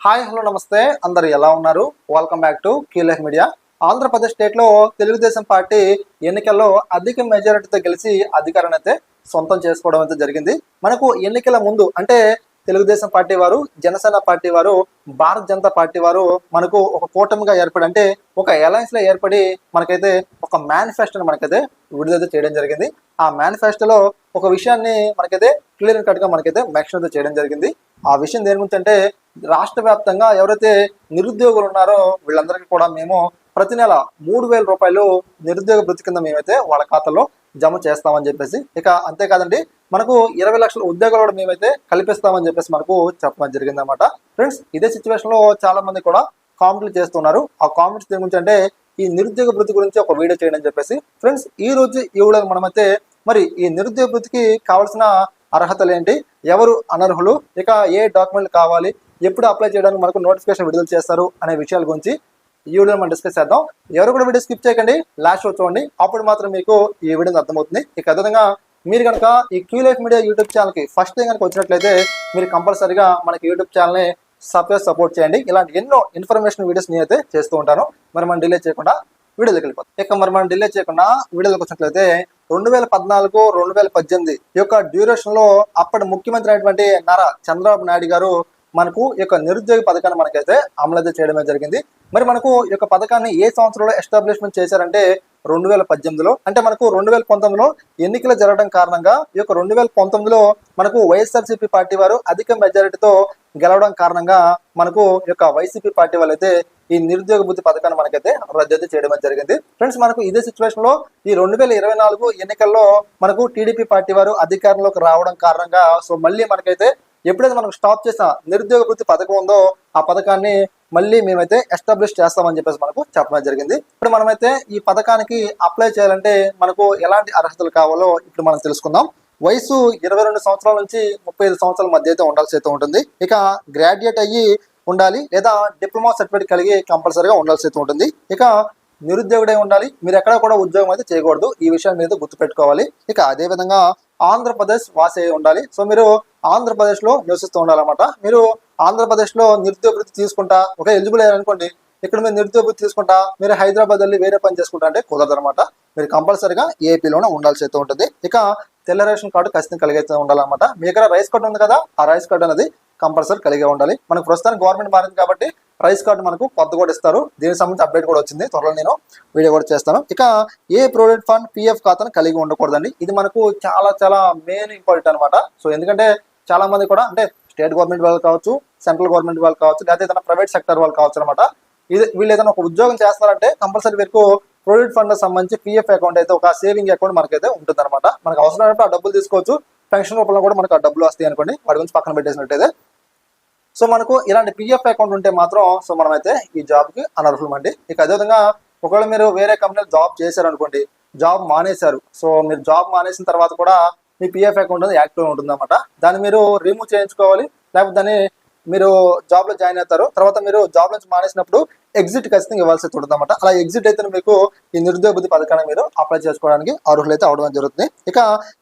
Hi hello నమస్తే. అందరు ఎలా ఉన్నారు? వెల్కమ్ బ్యాక్ టు కీలక్ మీడియా ఆంధ్రప్రదేశ్ స్టేట్లో తెలుగుదేశం పార్టీ ఎన్నికల్లో అధిక మెజారిటీతో గెలిచి అధికారాన్ని అయితే సొంతం చేసుకోవడం అయితే జరిగింది. మనకు ఎన్నికల ముందు అంటే తెలుగుదేశం పార్టీ వారు జనసేన పార్టీ వారు భారత జనతా పార్టీ వారు మనకు ఒక కూటమిగా ఏర్పడి అంటే ఒక అలయన్స్లో ఏర్పడి మనకైతే ఒక మేనిఫెస్టోని మనకైతే విడుదల చేయడం జరిగింది. ఆ మేనిఫెస్టోలో ఒక విషయాన్ని మనకైతే క్లియర్ కట్గా మనకైతే మెన్షన్ అయితే చేయడం జరిగింది. ఆ విషయం దేని గురించి అంటే రాష్ట్ర వ్యాప్తంగా ఎవరైతే నిరుద్యోగులు ఉన్నారో వీళ్ళందరికీ కూడా మేము ప్రతి నెల మూడు వేల రూపాయలు నిరుద్యోగ వృత్తి కింద మేమైతే వాళ్ళ ఖాతాలో జమ చేస్తామని చెప్పేసి ఇక అంతేకాదండి మనకు ఇరవై లక్షల ఉద్యోగాలు కూడా మేమైతే కల్పిస్తామని చెప్పేసి మనకు చెప్పడం జరిగింది అనమాట ఫ్రెండ్స్ ఇదే సిచ్యువేషన్లో చాలా మంది కూడా కామెంట్లు చేస్తున్నారు. ఆ కామెంట్స్ దేని గురించి అంటే ఈ నిరుద్యోగ వృత్తి గురించి ఒక వీడియో చేయడం చెప్పేసి ఫ్రెండ్స్ ఈ రోజు ఈ మనమైతే మరి ఈ నిరుద్యోగ వృత్తికి కావాల్సిన అర్హతలు ఏంటి ఎవరు అనర్హులు? ఇక ఏ డాక్యుమెంట్లు కావాలి? ఎప్పుడు అప్లై చేయడానికి మనకు నోటిఫికేషన్ విడుదల చేస్తారు అనే విషయాల గురించి ఈ వీడియో మనం డిస్కస్ చేద్దాం. ఎవరు కూడా వీడియో స్కిప్ చేయకండి. లాస్ట్ షో చూడండి. అప్పుడు మాత్రం మీకు ఈ వీడియో అర్థమవుతుంది. ఇక అదేవిధంగా మీరు కనుక ఈ క్యూ లైఫ్ మీడియా యూట్యూబ్ ఛానల్కి ఫస్ట్ టైం కనుక వచ్చినట్లయితే మీరు కంపల్సరీగా మనకి యూట్యూబ్ ఛానల్ని సబ్స్క్రైబ్ సపోర్ట్ చేయండి. ఇలాంటి ఎన్నో ఇన్ఫర్మేషన్ వీడియోస్ నేను అయితే చేస్తూ ఉంటాను. మరి మనం డిలే చేయకుండా వీడియోలోకి వెళ్ళిపోతాం ఇక మరి మనం డిలే చేయకుండా వీడియోలోకి వచ్చినట్లయితే రెండు వేల పద్నాలుగు రెండు వేల పద్దెనిమిది యొక్క డ్యూరేషన్లో అప్పటి ముఖ్యమంత్రి అయినటువంటి నారా చంద్రబాబు నాయుడు గారు మనకు ఈ యొక్క నిరుద్యోగ పథకాన్ని మనకైతే అమలు అయితే చేయడమే జరిగింది. మరి మనకు ఈ యొక్క పథకాన్ని ఏ సంవత్సరంలో ఎస్టాబ్లిష్మెంట్ చేశారంటే రెండు వేల పద్దెనిమిదిలో అంటే మనకు రెండు వేల పంతొమ్మిదిలో ఎన్నికలు జరగడం కారణంగా ఈ యొక్క రెండు వేల పంతొమ్మిదిలో మనకు వైఎస్ఆర్సీపీ పార్టీ వారు అధిక మెజారిటీతో గెలవడం కారణంగా మనకు ఈ యొక్క వైసీపీ పార్టీ వాళ్ళైతే ఈ నిరుద్యోగ బుద్ధి పథకాన్ని మనకైతే రద్దు చేయడం జరిగింది. ఫ్రెండ్స్ మనకు ఇదే సిచ్యువేషన్లో ఈ రెండు వేల ఇరవై నాలుగు ఎన్నికల్లో మనకు టీడీపీ పార్టీ వారు అధికారంలోకి రావడం కారణంగా సో మళ్ళీ మనకైతే ఎప్పుడైతే మనకు స్టాప్ చేసిన నిరుద్యోగ వృత్తి పథకం ఉందో ఆ పథకాన్ని మళ్ళీ మేమైతే ఎస్టాబ్లిష్ చేస్తామని చెప్పేసి మనకు చెప్పడం జరిగింది. ఇప్పుడు మనమైతే ఈ పథకానికి అప్లై చేయాలంటే మనకు ఎలాంటి అర్హతలు కావాలో ఇప్పుడు మనం తెలుసుకుందాం. వయసు ఇరవై రెండు సంవత్సరాల నుంచి ముప్పై ఐదు సంవత్సరాల మధ్య అయితే ఉండాల్సి అయితే ఉంటుంది. ఇక గ్రాడ్యుయేట్ అయ్యి ఉండాలి లేదా డిప్లొమా సర్టిఫికేట్ కలిగి కంపల్సరీగా ఉండాల్సి ఉంటుంది. ఇక నిరుద్యోగుడే ఉండాలి. మీరు ఎక్కడ కూడా ఉద్యోగం అయితే చేయకూడదు. ఈ విషయం మీద గుర్తుపెట్టుకోవాలి. ఇక అదే విధంగా ఆంధ్రప్రదేశ్ వాసి అయి ఉండాలి. సో మీరు ఆంధ్రప్రదేశ్లో నివసిస్తూ ఉండాలన్నమాట. మీరు ఆంధ్రప్రదేశ్లో నిరుద్యోగ వృత్తి తీసుకుంటా ఒక ఎలిజిబుల్ అయ్యారనుకోండి ఇక్కడ మీరు నిరుద్యోగ వృత్తి తీసుకుంటా మీరు హైదరాబాద్ వెళ్ళి వేరే పని చేసుకుంటా అంటే కుదరదు అనమాట మీరు కంపల్సరీగా ఏపీలోనే ఉండాల్సి అయితే ఉంటుంది. ఇక తెల్ల రేషన్ కార్డు ఖచ్చితంగా కలిగి అయితే ఉండాలన్నమాట. మీ దగ్గర రైస్ కార్డు ఉంది కదా ఆ రైస్ కార్డు అనేది కంపల్సరీ కలిగి ఉండాలి. మనకు ప్రస్తుతానికి గవర్నమెంట్ మారింది కాబట్టి ప్రైస్ కార్డు మనకు కొత్త కూడా ఇస్తారు. దీనికి సంబంధించి అప్డేట్ కూడా వచ్చింది. త్వరలో నేను వీడియో కూడా చేస్తాను. ఇక ఏ ప్రొవిడెంట్ ఫండ్ పిఎఫ్ ఖాతాను కలిగి ఉండకూడదండి. ఇది మనకు చాలా చాలా మెయిన్ ఇంపార్టెంట్ అనమాట సో ఎందుకంటే చాలా మంది కూడా అంటే స్టేట్ గవర్నమెంట్ వాళ్ళు కావచ్చు సెంట్రల్ గవర్నమెంట్ వాళ్ళు కావచ్చు లేదా ఏదైనా ప్రైవేట్ సెక్టర్ వాళ్ళు కావచ్చు అనమాట ఇది వీళ్ళు ఏదైనా ఒక ఉద్యోగం చేస్తారంటే కంపల్సరీ వీరికి ప్రొవిడెంట్ ఫండ్ సంబంధించి పిఎఫ్ అకౌంట్ అయితే ఒక సేవింగ్ అకౌంట్ మనకైతే ఉంటుంది అనమాట మనకు అవసరమైనప్పుడు ఆ డబ్బులు తీసుకోవచ్చు. పెన్షన్ రూపంలో కూడా మనకు ఆ డబ్బులు వస్తాయి అనుకోండి. వాటి గురించి పక్కన పెట్టేసినట్టయితే సో మనకు ఇలాంటి పిఎఫ్ అకౌంట్ ఉంటే మాత్రం సో మనమైతే ఈ జాబ్కి అనర్హులం అండి ఇక అదేవిధంగా ఒకవేళ మీరు వేరే కంపెనీలో జాబ్ చేశారు అనుకోండి జాబ్ మానేశారు. సో మీరు జాబ్ మానేసిన తర్వాత కూడా మీ పిఎఫ్ అకౌంట్ అనేది యాక్టివ్ ఉంటుంది అనమాట దాన్ని మీరు రిమూవ్ చేయించుకోవాలి. లేకపోతే దాన్ని మీరు జాబ్లో జాయిన్ అవుతారు. తర్వాత మీరు జాబ్ నుంచి మానేసినప్పుడు ఎగ్జిట్ ఖచ్చితంగా ఇవ్వాల్సి ఉంటుంది అలా ఎగ్జిట్ అయితే మీకు ఈ నిరుద్యోగ బుద్ధి పథకాన్ని మీరు అప్లై చేసుకోవడానికి అర్హులైతే అవడం జరుగుతుంది. ఇక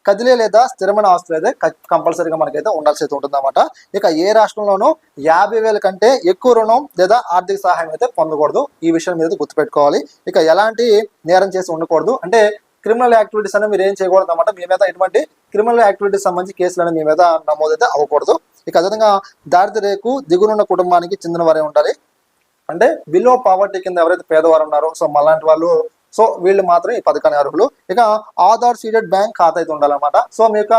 కదిలే లేదా స్థిరమైన ఆస్తులు అయితే కంపల్సరీగా మనకైతే ఉండాల్సి అయితే ఉంటుందన్నమాట. ఇక ఏ రాష్ట్రంలోనూ యాభై వేల కంటే ఎక్కువ రుణం లేదా ఆర్థిక సహాయం అయితే పొందకూడదు. ఈ విషయం మీద గుర్తుపెట్టుకోవాలి. ఇక ఎలాంటి నేరం చేసి ఉండకూడదు. అంటే క్రిమినల్ యాక్టివిటీస్ అనేవి మీరు ఏం చేయకూడదు అనమాట మీ మీద ఎటువంటి క్రిమినల్ యాక్టివిటీస్ సంబంధించి కేసులు అనేవి మీ మీద నమోదైతే అవ్వకూడదు. ఇక అదేవిధంగా దారిద్ర్య రేకు దిగునున్న కుటుంబానికి చెందిన వారే ఉండాలి. అంటే బిలో పావర్టీ కింద ఎవరైతే పేదవారు ఉన్నారో సో మళ్ళాంటి వాళ్ళు సో వీళ్ళు మాత్రం ఈ పథకాన్ని అర్హులు. ఇక ఆధార్ సీడెడ్ బ్యాంక్ ఖాతా అయితే ఉండాలన్నమాట. సో మీ యొక్క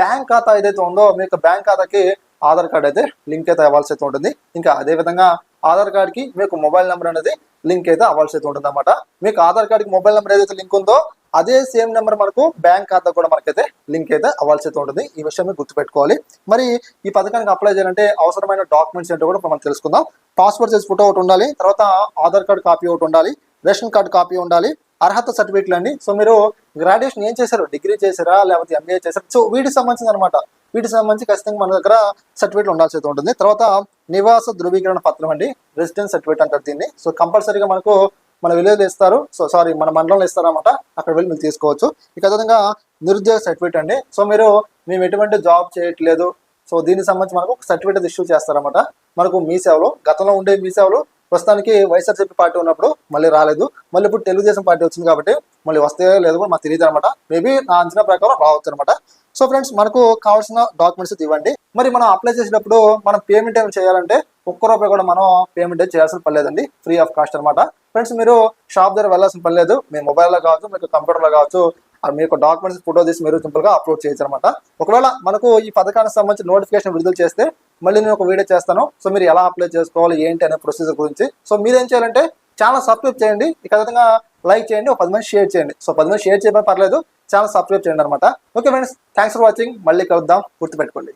బ్యాంక్ ఖాతా ఏదైతే ఉందో మీ యొక్క బ్యాంక్ ఖాతాకి ఆధార్ కార్డ్ అయితే లింక్ అయితే అవ్వాల్సి అయితే ఉంటుంది. ఇంకా అదే విధంగా ఆధార్ కార్డ్కి మీకు మొబైల్ నెంబర్ అనేది లింక్ అయితే అవ్వాల్సి అయితే ఉంటుంది అనమాట మీకు ఆధార్ కార్డ్కి మొబైల్ నెంబర్ ఏదైతే లింక్ ఉందో అదే సేమ్ నెంబర్ మనకు బ్యాంక్ ఖాతా కూడా మనకైతే లింక్ అయితే అవ్వాల్సి అయితే ఉంటుంది. ఈ విషయం మీరు గుర్తుపెట్టుకోవాలి. మరి ఈ పథకానికి అప్లై చేయాలంటే అవసరమైన డాక్యుమెంట్స్ ఏంటో కూడా మనం తెలుసుకుందాం. పాస్పోర్ట్ సైజ్ ఫోటో ఒకటి ఉండాలి తర్వాత ఆధార్ కార్డ్ కాపీ ఒకటి ఉండాలి రేషన్ కార్డ్ కాపీ ఉండాలి అర్హత సర్టిఫికేట్లు అండి సో మీరు గ్రాడ్యుయేషన్ ఏం చేశారు? డిగ్రీ చేశారా? లేకపోతే ఎంబీఏ చేశారు? సో వీటికి సంబంధించింది అనమాట వీటికి సంబంధించి ఖచ్చితంగా మన దగ్గర సర్టిఫికేట్లు ఉండాల్సి అయితే ఉంటుంది. తర్వాత నివాస ధృవీకరణ పత్రం అండి. రెసిడెన్స్ సర్టిఫికేట్ అంటారు దీన్ని. సో కంపల్సరీగా మనకు మన విలేజ్ ఇస్తారు. సో సారీ మన మండలంలో ఇస్తారనమాట అక్కడ వెళ్ళి మీరు తీసుకోవచ్చు. ఇక అదేవిధంగా నిరుద్యోగ సర్టిఫికేట్ అండి. సో మీరు మేము ఎటువంటి జాబ్ చేయట్లేదు. సో దీనికి సంబంధించి మనకు సర్టిఫికేట్ ఇష్యూ చేస్తారన్నమాట. మనకు మీ సేవలో గతంలో ఉండే మీ సేవలు ప్రస్తుతానికి వైఎస్ఆర్సీపీ పార్టీ ఉన్నప్పుడు మళ్ళీ రాలేదు. మళ్ళీ ఇప్పుడు తెలుగుదేశం పార్టీ వచ్చింది కాబట్టి మళ్ళీ వస్తే లేదు కూడా మాకు తెలియదు అనమాట మేబీ నా అంచనా ప్రకారం రావచ్చు అనమాట సో ఫ్రెండ్స్ మనకు కావాల్సిన డాక్యుమెంట్స్ ఇవ్వండి. మరి మనం అప్లై చేసేటప్పుడు మనం పేమెంట్ ఏమైనా చేయాలంటే ఒక్క రూపాయి కూడా మనం పేమెంట్ చేయాల్సిన పర్లేదండి ఫ్రీ ఆఫ్ కాస్ట్ అనమాట ఫ్రెండ్స్ మీరు షాప్ దగ్గర వెళ్ళాల్సిన పని లేదు. మీ మొబైల్లో కావచ్చు మీకు కంప్యూటర్లో కావచ్చు ఆ మీకు డాక్యుమెంట్స్ ఫోటో తీసి మీరు సింపుల్గా అప్లోడ్ చేయొచ్చు అనమాట ఒకవేళ మనకు ఈ పథకానికి సంబంధించి నోటిఫికేషన్ విడుదల చేస్తే మళ్ళీ నేను ఒక వీడియో చేస్తాను. సో మీరు ఎలా అప్లై చేసుకోవాలి ఏంటి అనే ప్రొసీజర్ గురించి. సో మీరు ఏం చేయాలంటే ఛానల్ సబ్స్క్రైబ్ చేయండి. ఇక విధంగా లైక్ చేయండి ఒక పది మంది షేర్ చేయండి. సో పది మంది షేర్ చేయడం పర్లేదు ఛానల్ సబ్స్క్రైబ్ చేయండి అనమాట okay friends thanks for watching మళ్ళీ కలుద్దాం. గుర్తుపెట్టుకోండి.